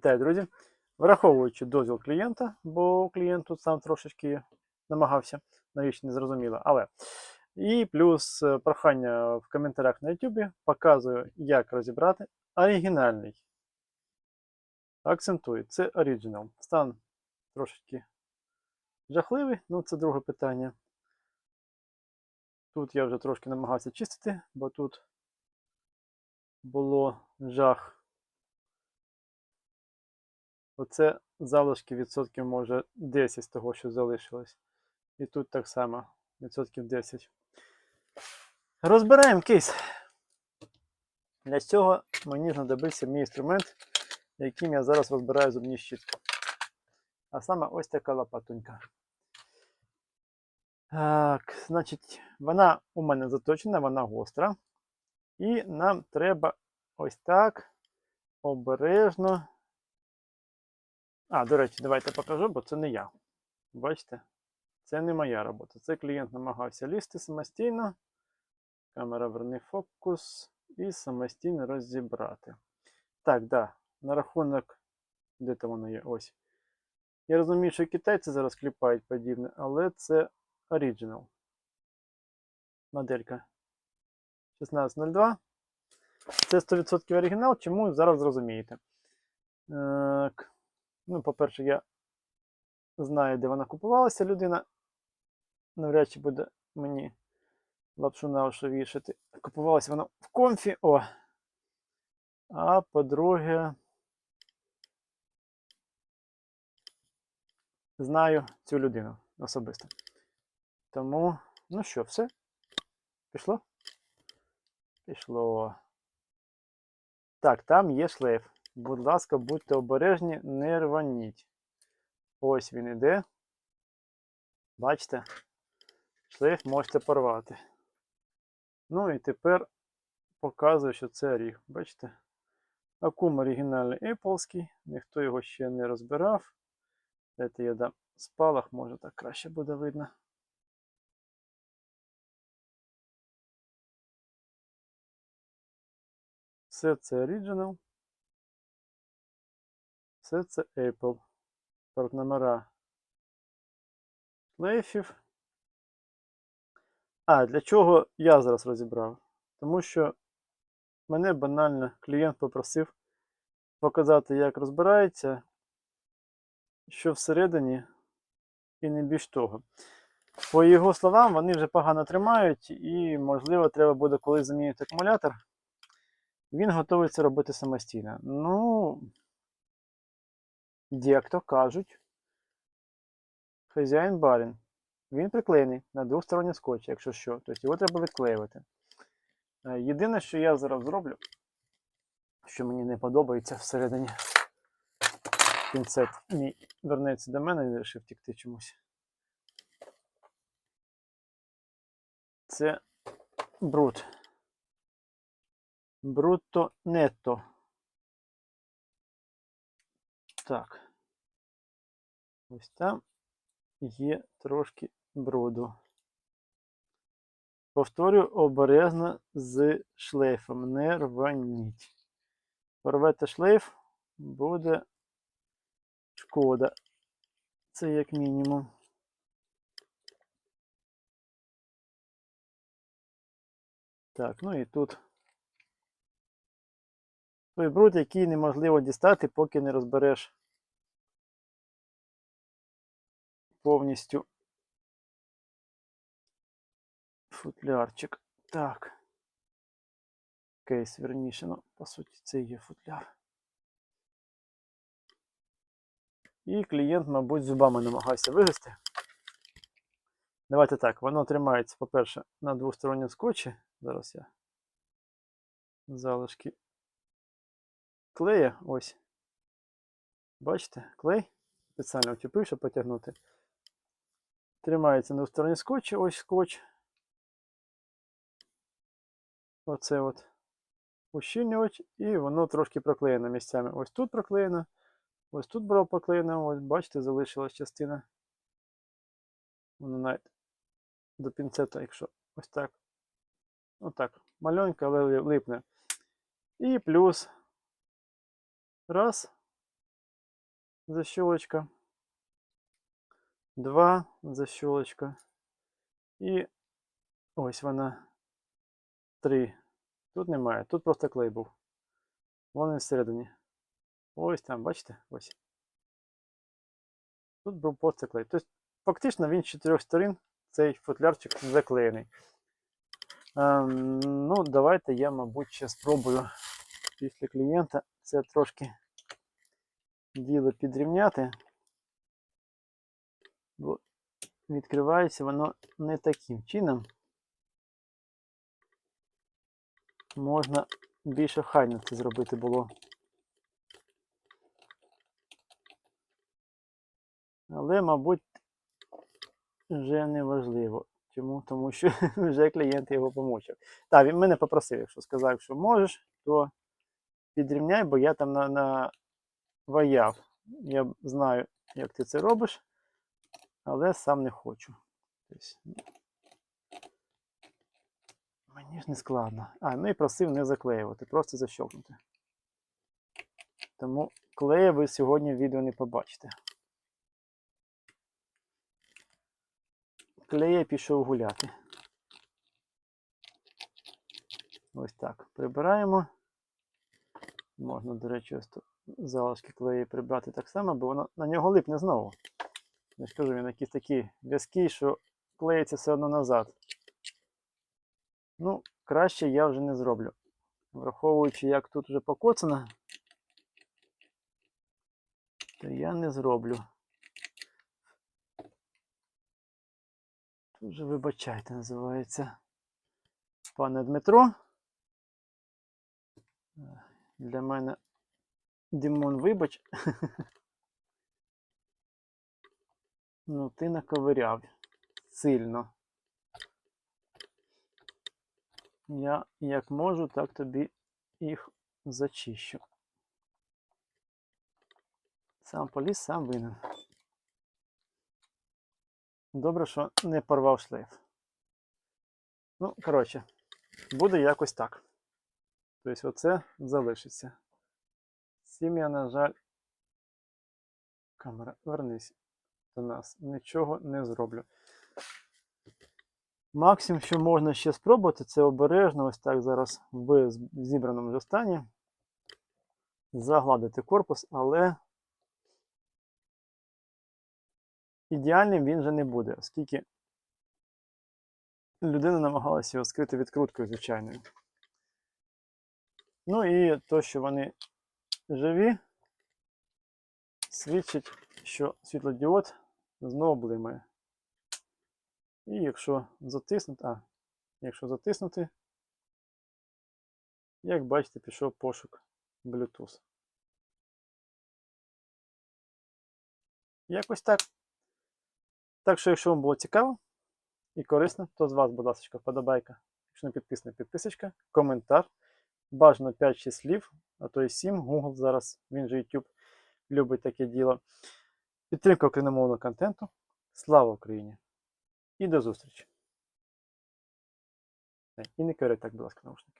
Вітаю, друзі! Враховуючи дозвіл клієнта, бо клієнт тут сам трошечки намагався, навіщо не зрозуміло. Але і плюс е, прохання в коментарях на YouTube показую, як розібрати оригінальний. Акцентую, це оригінал. Стан трошечки жахливий, ну це друге питання. Тут я вже трошки намагався чистити, бо тут було жах. Оце залишки відсотків може 10 з того, що залишилось. І тут так само відсотків 10. Розбираємо кейс. Для цього мені знадобився мій інструмент, яким я зараз розбираю зубні щітки. А саме ось така лопатонька. Так, значить, вона у мене заточена, вона гостра. І нам треба ось так обережно. А, до речі, давайте покажу, бо це не я. Бачите? Це не моя робота. Це клієнт намагався лізти самостійно. Камера верни фокус і самостійно розібрати. Так, да, на рахунок. Де то воно є? Ось. Я розумію, що китайці зараз кліпають подібне, але це оригінал. Моделька 1602. Це 100% оригінал, чому зараз зрозумієте. Так. Ну, по-перше, я знаю, де вона купувалася людина. Навряд чи буде мені лапшу на уші вішати. Купувалася вона в комфі. О. А по-друге, знаю цю людину особисто. Тому, ну що, все? Пішло? Пішло. Так, там є шлейф. Будь ласка, будьте обережні, не рваніть. Ось він іде. Бачите? Шлейф можете порвати. Ну і тепер показую, що це оріг. Бачите? Акум оригінальний Appleський, ніхто його ще не розбирав. Дайте я дам спалах, може так краще буде видно. Все це Original. Все це Apple. Портномера шлейфів. А, для чого я зараз розібрав? Тому що мене банально клієнт попросив показати, як розбирається, що всередині, і не більш того. По його словам, вони вже погано тримають, і, можливо, треба буде колись замінити акумулятор. Він готовий це робити самостійно. Ну, як то кажуть, хазяїн барин. Він приклеєний на двосторонній скотч, якщо що. Тобто його треба відклеювати. Е, Єдине, що я зараз зроблю, що мені не подобається всередині пінцет мій вернеться до мене і вирішив втікти чомусь. Це бруд. Брутто нетто. Так. Ось там є трошки бруду. Повторюю обережно з шлейфом. Не рваніть. Порвете шлейф, буде шкода. Це як мінімум. Так, ну і тут той бруд, який неможливо дістати, поки не розбереш повністю футлярчик. Так. Кейс, верніше, ну, по суті, це є футляр. І клієнт, мабуть, зубами намагався вигрести. Давайте так, воно тримається, по-перше, на двосторонньому скотчі. Зараз я залишки клея, ось. Бачите, клей. Спеціально втіпив, щоб потягнути. Тримається на стороні скотчі, ось скотч. Оце от ущільнювач, і воно трошки проклеєно місцями. Ось тут проклеєно, ось тут було проклеєно, ось бачите, залишилась частина. Воно навіть до пінцета, якщо ось так. Отак. Мальонька, але липне. І плюс раз. Защелочка. 2 защелочка. І ось вона 3. Тут немає, тут просто клей був. Вон всередині. Ось там, бачите? Ось. Тут був просто клей. Тобто, фактично він з чотирьох сторін цей футлярчик заклеєний. Ем, ну, давайте я, мабуть, ще спробую після клієнта це трошки діло підрівняти. Бо відкривається воно не таким чином. Можна більш охайно це зробити було. Але, мабуть, вже не важливо. Чому? Тому що вже клієнт його помучив. Так, він мене попросив, якщо сказав, що можеш, то підрівняй, бо я там на, на ваяв. Я знаю, як ти це робиш, але сам не хочу. Тобто, ну, мені ж не складно. А, ну і просив не заклеювати, просто защелкнути. Тому клея ви сьогодні в відео не побачите. Клея пішов гуляти. Ось так. Прибираємо. Можна, до речі, залишки клеї прибрати так само, бо воно на нього липне знову. Я ж кажу, він якийсь такий в'язкий, що клеїться все одно назад. Ну, краще я вже не зроблю. Враховуючи, як тут вже покоцано, то я не зроблю. Тут же вибачайте, називається пане Дмитро. Для мене Дімон, вибач. Ну, ти наковиряв сильно. Я як можу, так тобі їх зачищу. Сам поліз, сам винен. Добре, що не порвав шлейф. Ну, коротше, буде якось так. Тобто оце залишиться. З цим я, на жаль, камера, вернись до нас. Нічого не зроблю. Максимум, що можна ще спробувати, це обережно, ось так зараз в зібраному вже стані. Загладити корпус, але ідеальним він вже не буде, оскільки людина намагалася його скрити відкруткою звичайною. Ну і то, що вони живі, свідчить, що світлодіод знову блимає. І якщо затиснути, а, якщо затиснути, як бачите, пішов пошук Bluetooth. Якось так. Так що, якщо вам було цікаво і корисно, то з вас, будь ласка, вподобайка. Якщо не підписана, підписочка, коментар. Бажано 5-6 слів, а то і 7. Google зараз, він же YouTube, любить таке діло. Підтримка україномовного контенту. Слава Україні! І до зустрічі! І не керуй так, будь ласка, наушники.